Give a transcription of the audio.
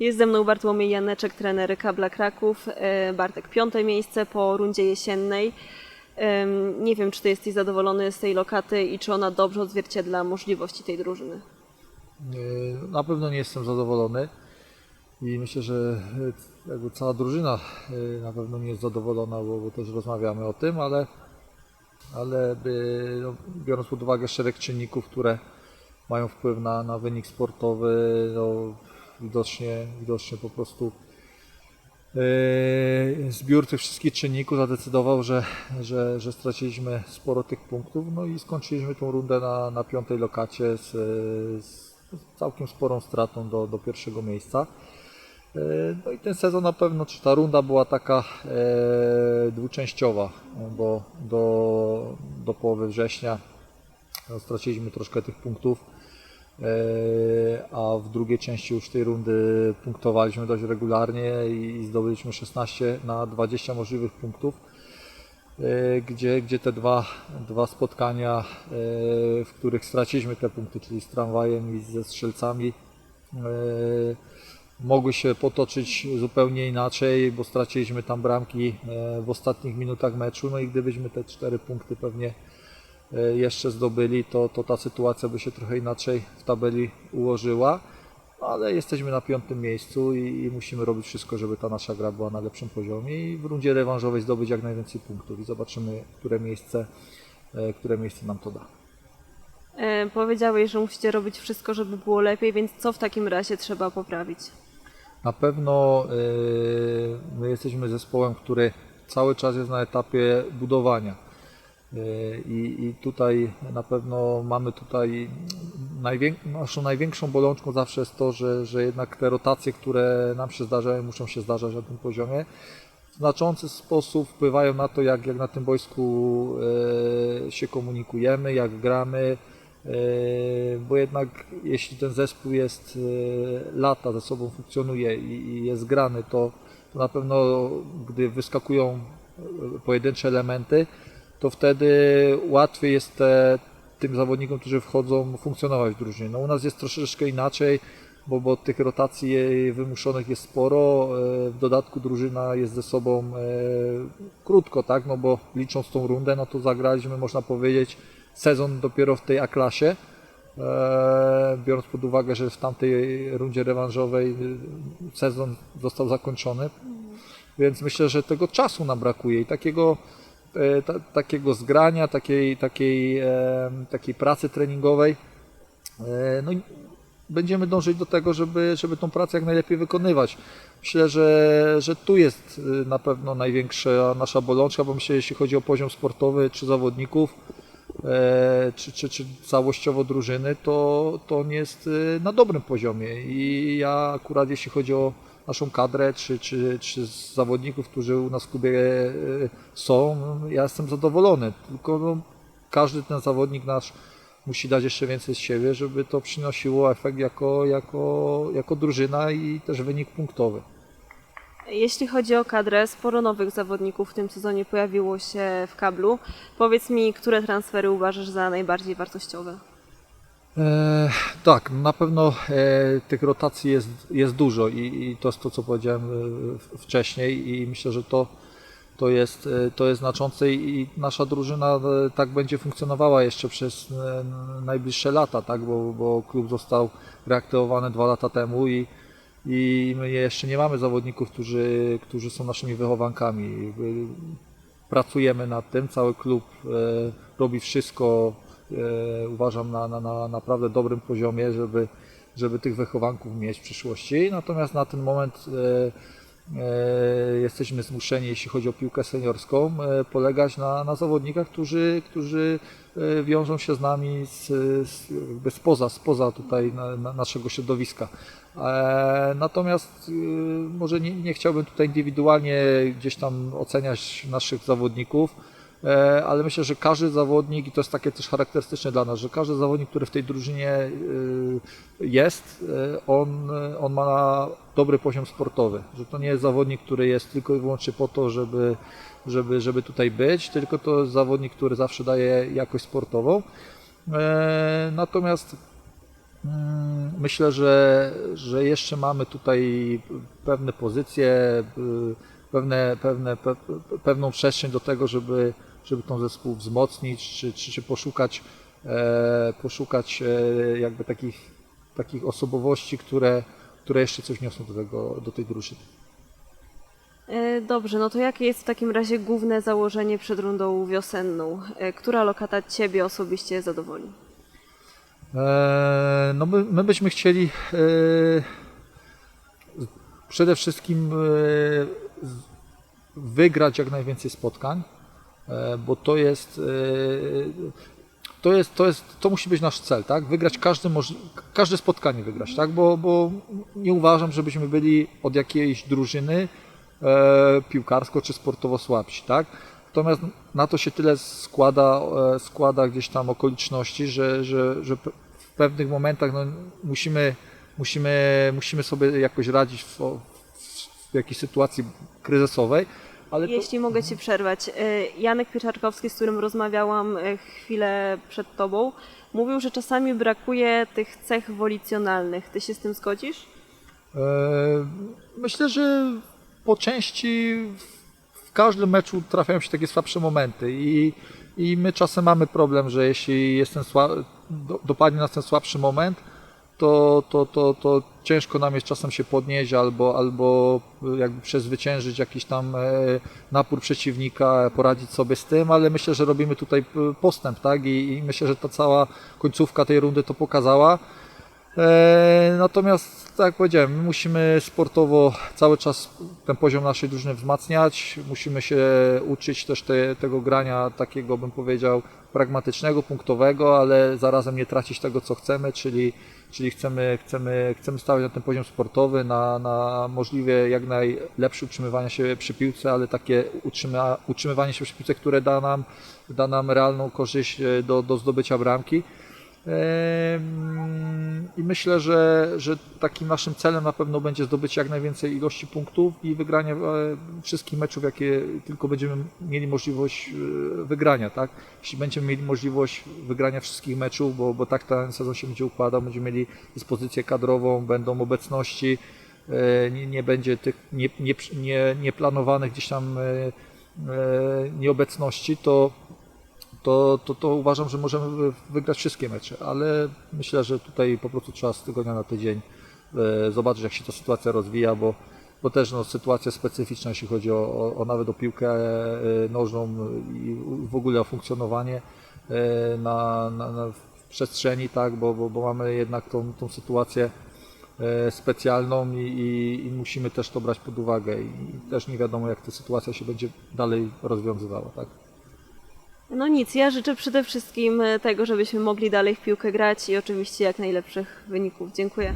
Jest ze mną Bartłomiej Janeczek, trener Kabla Kraków. E, Bartek, piąte miejsce po rundzie jesiennej. Nie wiem, czy ty jesteś zadowolony z tej lokaty i czy ona dobrze odzwierciedla możliwości tej drużyny. Yy, Na pewno nie jestem zadowolony i myślę, że jakby cała drużyna na pewno nie jest zadowolona, bo, też rozmawiamy o tym, ale, ale no, biorąc pod uwagę szereg czynników, które mają wpływ na, na wynik sportowy, no, widocznie, widocznie po prostu yy, zbiór tych wszystkich czynników zadecydował, że, że, że straciliśmy sporo tych punktów, no i skończyliśmy tą rundę na, na piątej lokacie z, z całkiem sporą stratą do, do pierwszego miejsca. Yy, No i ten sezon na pewno, czy ta runda była taka e, dwuczęściowa, bo do, do połowy września no, straciliśmy troszkę tych punktów, e, a w drugiej części już tej rundy punktowaliśmy dość regularnie i, zdobyliśmy 16 na 20 możliwych punktów, e, gdzie, gdzie te dwa, dwa spotkania, e, w których straciliśmy te punkty, czyli z tramwajem i ze strzelcami, e, mogły się potoczyć zupełnie inaczej, bo straciliśmy tam bramki e, w ostatnich minutach meczu, no i gdybyśmy te cztery punkty pewnie e, jeszcze zdobyli, to, to ta sytuacja by się trochę inaczej w tabeli ułożyła, ale jesteśmy na piątym miejscu i, i musimy robić wszystko, żeby ta nasza gra była na lepszym poziomie i w rundzie rewanżowej zdobyć jak najwięcej punktów i zobaczymy, które miejsce, e, które miejsce nam to da. E, Powiedziałeś, że musicie robić wszystko, żeby było lepiej, więc co w takim razie trzeba poprawić? Na pewno yy, my jesteśmy zespołem, który cały czas jest na etapie budowania. Yy, I, I tutaj na pewno mamy tutaj naszą największą bolączką zawsze jest to, że, że jednak te rotacje, które nam się zdarzają, muszą się zdarzać na tym poziomie. W znaczący sposób wpływają na to, jak, jak na tym boisku yy, się komunikujemy, jak gramy. Yy, bo jednak jeśli ten zespół jest yy, lata ze sobą funkcjonuje i, i jest grany, to, to na pewno gdy wyskakują yy, pojedyncze elementy, to wtedy łatwiej jest te, tym zawodnikom, którzy wchodzą, funkcjonować w drużynie. No u nas jest troszeczkę inaczej, bo, bo tych rotacji wymuszonych jest sporo. yy, W dodatku drużyna jest ze sobą yy, krótko, tak? No bo licząc tą rundę, no to zagraliśmy, można powiedzieć, sezon dopiero w tej A-klasie. E, biorąc pod uwagę, że w tamtej rundzie rewanżowej sezon został zakończony. Więc myślę, że tego czasu nam brakuje i takiego, e, ta, takiego zgrania, takiej, takiej, e, takiej pracy treningowej. E, No i będziemy dążyć do tego, żeby, żeby tą pracę jak najlepiej wykonywać. Myślę, że, że tu jest na pewno największa nasza bolączka, bo myślę, jeśli chodzi o poziom sportowy czy zawodników, e, czy, czy, czy całościowo drużyny, to, to on jest na dobrym poziomie. I ja akurat jeśli chodzi o naszą kadrę, czy, czy, czy z zawodników, którzy u nas w klubie y, są, ja jestem zadowolony. Tylko no, każdy ten zawodnik nasz musi dać jeszcze więcej z siebie, żeby to przynosiło efekt jako, jako, jako drużyna i też wynik punktowy. Jeśli chodzi o kadrę, sporo nowych zawodników w tym sezonie pojawiło się w kablu. Powiedz mi, które transfery uważasz za najbardziej wartościowe? E, tak, na pewno e, tych rotacji jest, jest dużo i, i to jest to, co powiedziałem e, wcześniej i myślę, że to, to, jest, e, to jest znaczące i i nasza drużyna e, tak będzie funkcjonowała jeszcze przez e, najbliższe lata, tak? bo, bo klub został reaktywowany dwa lata temu i, i my jeszcze nie mamy zawodników, którzy, którzy są naszymi wychowankami. Jakby Pracujemy nad tym, cały klub e, robi wszystko, e, uważam, na, na, na naprawdę dobrym poziomie, żeby, żeby tych wychowanków mieć w przyszłości. Natomiast na ten moment e, e, jesteśmy zmuszeni, jeśli chodzi o piłkę seniorską, e, polegać na, na zawodnikach, którzy, którzy e, wiążą się z nami z, z, jakby spoza, spoza tutaj na, na naszego środowiska. E, Natomiast może nie, nie chciałbym tutaj indywidualnie gdzieś tam oceniać naszych zawodników, e, ale myślę, że każdy zawodnik, i to jest takie też charakterystyczne dla nas, że każdy zawodnik, który w tej drużynie y, jest, y, on, on ma dobry poziom sportowy, że to nie jest zawodnik, który jest tylko i wyłącznie po to, żeby, żeby, żeby tutaj być, tylko to jest zawodnik, który zawsze daje jakość sportową. E, Natomiast mm, myślę, że, że jeszcze mamy tutaj pewne pozycje, y, pewne, pewne, pe, pewną przestrzeń do tego, żeby, żeby tą zespół wzmocnić, czy, czy, czy poszukać, e, poszukać e, jakby takich, takich osobowości, które, które jeszcze coś niosą do, tego, do tej drużyny. E, Dobrze, no to jakie jest w takim razie główne założenie przed rundą wiosenną? E, Która lokata Ciebie osobiście zadowoli? E, No my, my byśmy chcieli przede wszystkim wygrać jak najwięcej spotkań, bo to jest e, to jest, to jest, to musi być nasz cel, tak? Wygrać każde, moż- każde spotkanie wygrać, tak? Bo, bo nie uważam, żebyśmy byli od jakiejś drużyny e, piłkarsko czy sportowo słabsi, tak? Natomiast na to się tyle składa, e, składa gdzieś tam okoliczności, że, że, że w pewnych momentach no, musimy, musimy, musimy sobie jakoś radzić w, w jakiejś sytuacji kryzysowej, ale to, Jeśli mogę Ci przerwać. e, Janek Pieczarkowski, z którym rozmawiałam e, chwilę przed Tobą, mówił, że czasami brakuje tych cech wolicjonalnych. Ty się z tym zgodzisz? E, Myślę, że po części w każdym meczu trafiają się takie słabsze momenty i, i my czasem mamy problem, że jeśli jest ten sła- do- dopadnie nas ten słabszy moment, to, to, to, to ciężko nam jest czasem się podnieść albo, albo jakby przezwyciężyć jakiś tam e, napór przeciwnika, poradzić sobie z tym, ale myślę, że robimy tutaj e, postęp, tak? I, i myślę, że ta cała końcówka tej rundy to pokazała. E, Natomiast, tak jak powiedziałem, my musimy sportowo cały czas ten poziom naszej drużyny wzmacniać. Musimy się uczyć też te, tego grania takiego, bym powiedział, pragmatycznego, punktowego, ale zarazem nie tracić tego, co chcemy, czyli, czyli chcemy, chcemy, chcemy stawiać na ten poziom sportowy, na, na możliwie jak najlepsze utrzymywanie się przy piłce, ale takie utrzyma, utrzymywanie się przy piłce, które da nam, da nam realną korzyść e, do, do zdobycia bramki. I myślę, że, że takim naszym celem na pewno będzie zdobycie jak najwięcej ilości punktów i wygranie e, wszystkich meczów, jakie tylko będziemy mieli możliwość e, wygrania. Tak? Jeśli będziemy mieli możliwość wygrania wszystkich meczów, bo, bo tak ten sezon się będzie układał, będziemy mieli dyspozycję kadrową, będą obecności, e, nie, nie będzie tych nie, nie, nie, nieplanowanych gdzieś tam nieobecności, to to, to, to uważam, że możemy wygrać wszystkie mecze, ale myślę, że tutaj po prostu trzeba z tygodnia na tydzień e, zobaczyć, jak się ta sytuacja rozwija, bo, bo też no, sytuacja specyficzna, jeśli chodzi o, o, o nawet o piłkę e, nożną i w ogóle o funkcjonowanie e, na, na, na w przestrzeni, tak, bo, bo, bo mamy jednak tą, tą sytuację specjalną i, i, i musimy też to brać pod uwagę i, i też nie wiadomo, jak ta sytuacja się będzie dalej rozwiązywała. Tak? No nic, ja życzę przede wszystkim e, tego, żebyśmy mogli dalej w piłkę grać i oczywiście jak najlepszych wyników. Dziękuję.